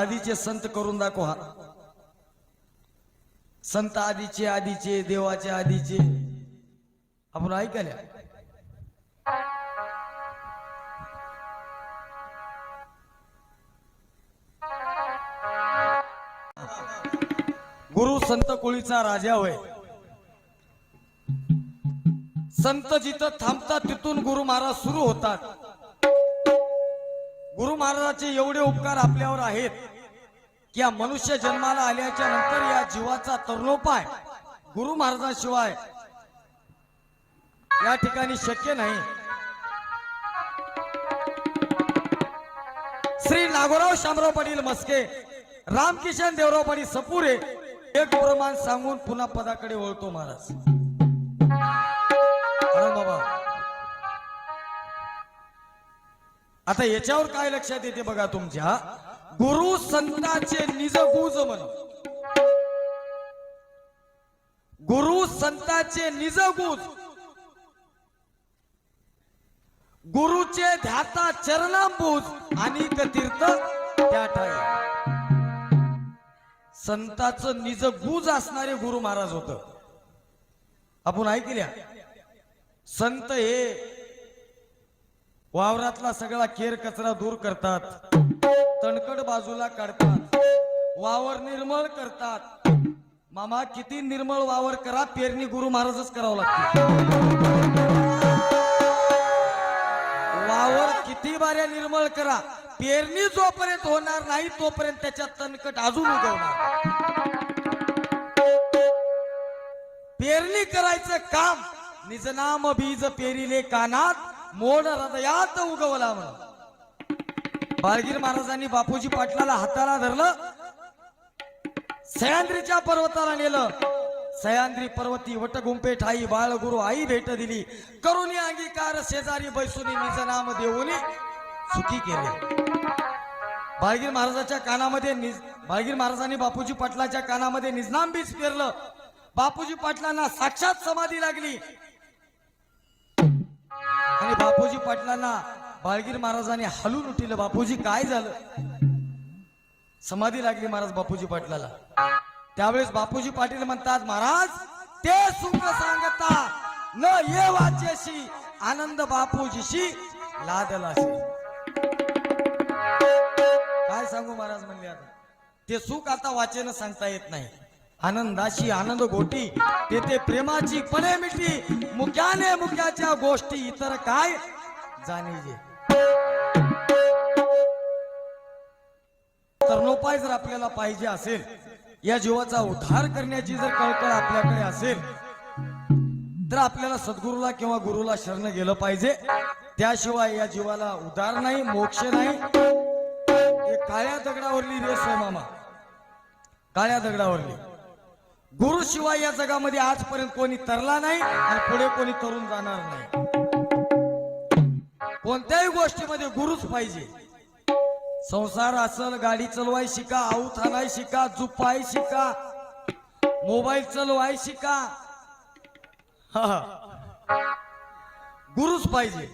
आधीचे संत करून दाखव हा. संत आधीचे आधीचे देवाचे आधीचे. आपण ऐकल्या गुरु संत कोळीचा राजा होय. संत जिथं थांबतात तिथून गुरु महाराज सुरू होतात. गुरु महाराजाचे एवढे उपकार आपल्यावर आहेत की या मनुष्य जन्माला आल्याच्यानंतर या जीवाचा तरुणोपाय गुरु महाराजाशिवाय या ठिकाणी शक्य नाही. श्री नागोराव शामराव पाटील मस्के रामकिशन देवराव पाटील सपुरे एक प्रमाण सांगून पुन्हा पदाकडे वळतो महाराज. आता याच्यावर काय लक्षात येते बघा तुमच्या? गुरु संतांचे निज गुज म्हण गुरु संतांचे निज गुज गुरुचे ध्याता चरणांबूज आणि तीर्थ त्या ठाई संताचं निज गुज असणारे गुरु महाराज होत. आपण ऐकल्या? संत हे वावरातला सगळा केर कचरा दूर करतात. तणकड बाजूला काढतात. वावर निर्मळ करतात. मामा किती निर्मळ वावर करा पेरणी गुरु महाराजच करावं लागतं. वावर किती बाऱ्या निर्मळ करा. पेरणी जोपर्यंत होणार नाही तोपर्यंत त्याच्यात तणकट अजून उगवणार. पेरणी करायचं काम. निजनाम बीज पेरिले कानात. मोड हृदयात उगवला म्हणून. बाळगीर महाराजांनी बापूजी पाटलाला हाताला धरलं. सह्याद्रीच्या पर्वताला नेलं. सह्याद्री पर्वती वटगुंपे ठाई बाळगुरु आई भेट दिली. करुणी अंगीकार शेजारी बैसुनी निज नाम देऊनी सुखी केले. बाळगीर महाराजाच्या कानामध्ये बाळगीर महाराजांनी बापूजी पाटलाच्या कानामध्ये निजनाम बीज पेरलं. बापूजी पाटलांना साक्षात समाधी लागली. आणि बापूजी पाटलांना बाळगीर महाराजांनी हलून उठिलं. बापूजी काय झालं? समाधी लागली महाराज बापूजी पाटलाला. त्यावेळेस बापूजी पाटील म्हणतात महाराज ते सुख सांगता न ये वाचेशी आनंद बापूजीशी लादलाशी. काय सांगू महाराज म्हणले आता? ते सुख आता वाचेनं सांगता येत नाही. आनंदाची आनंद गोटी तेथे प्रेमाची पणे मिठी मुक्याने मुक्याच्या गोष्टी इतर काय जाणीजे? तरणोपाय जर आपल्याला पाहिजे असेल या जीवाचा उद्धार करण्याची जर कळकळ आपल्याकडे असेल तर आपल्याला सद्गुरूला किंवा गुरुला शरण गेलं पाहिजे. त्याशिवाय या जीवाला उधार नाही मोक्ष नाही. हे काळ्या दगडावरली रेस मामा. काळ्या दगडावरली. गुरु शिवाय या जगामध्ये आजपर्यंत कोणी तरला नाही आणि पुढे कोणी तरून जाणार नाही. कोणत्याही गोष्टीमध्ये गुरुच पाहिजे. संसार असल गाडी चालवाय शिका आऊ थानाय शिका जुपाय शिका मोबाईल चालवाय शिका. हा, हा. गुरुच पाहिजे.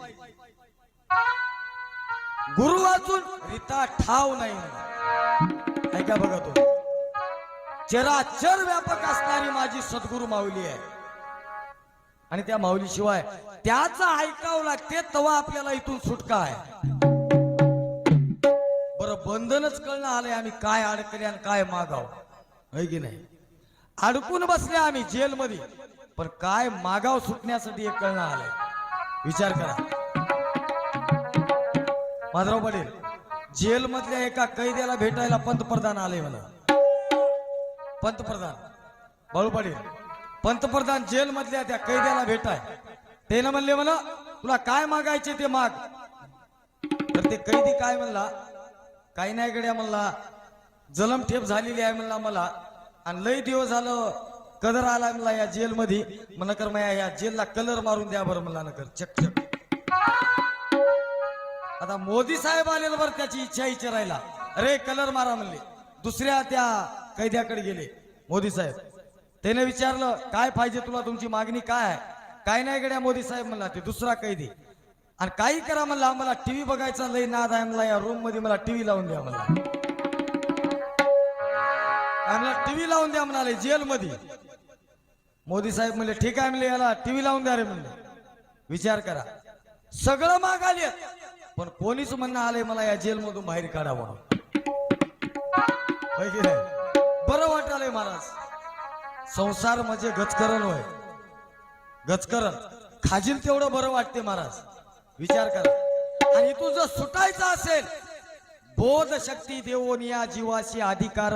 गुरु वाचून रिता ठाव नाही ऐका बघा तो चराचर व्यापक असणारी माझी सद्गुरु माऊली आहे. आणि त्या माऊलीशिवाय त्याचं त्याच ऐकावं लागते तेव्हा आपल्याला इथून सुटका आहे. बरं बंधनच कळणं आलंय आम्ही काय अडकले आणि काय मागाव. है की नाही? अडकून बसले आम्ही जेलमध्ये पण काय मागाव सुटण्यासाठी एक कळणं आलंय. विचार करा. माधराव पाटील जेल मधल्या एका कैद्याला भेटायला पंतप्रधान आले म्हणा पंतप्रधान. बाळू पाटील पंतप्रधान जेल मधल्या त्या कैद्याला भेटाय. त्यानं म्हणले म्हणा तुला काय मागायचे ते माग. तर ते कैदी काय म्हणला? काही नाही गड्या म्हणला. जलमठेप झालेली आहे म्हणला मला. आणि लय दिवस झालं कलर आला म्हणला या जेल मध्ये म्हणकर माया या जेलला कलर मारून द्या बरं म्हणला नकर चक्क चक आता मोदी साहेब आलेलं बरं त्याची इच्छा विचारायला अरे कलर मारा म्हणले. दुसऱ्या त्या कैद्याकडे गेले. मोदी साहेब त्याने विचारलं काय पाहिजे तुला? तुमची मागणी काय आहे? काय नाही गड्या मोदी साहेब म्हणला ते दुसरा कैदी. आणि काही करा म्हणला मला टीव्ही बघायचा लई नाद आहे म्हणला या रूममध्ये मला टीव्ही लावून द्या म्हणला. टीव्ही लावून द्या म्हणाले जेल मध्ये. मोदी साहेब म्हणले ठीक आहे म्हणले याला टीव्ही लावून द्या रे म्हणले. विचार करा. सगळं माग आले. पण कोणीच म्हणणं आलंय मला या जेल मधून बाहेर काढा म्हणून. बरं वाटालंय महाराज. संसार म्हणजे गचकरण होय. गचकरण खाजील तेवढं बरं वाटते महाराज. विचार करा. आणि इथून जर सुटायचं असेल बोध शक्ती देवोनिया जीवाशी अधिकार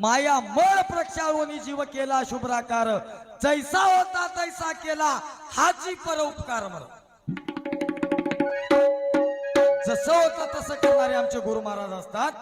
माया मळ प्रक्षाळोनी जीव केला शुभ्राकार. जैसा होता तैसा केला हाची पर उपकार मला जसं होतं तसं करणारे आमचे गुरु महाराज असतात.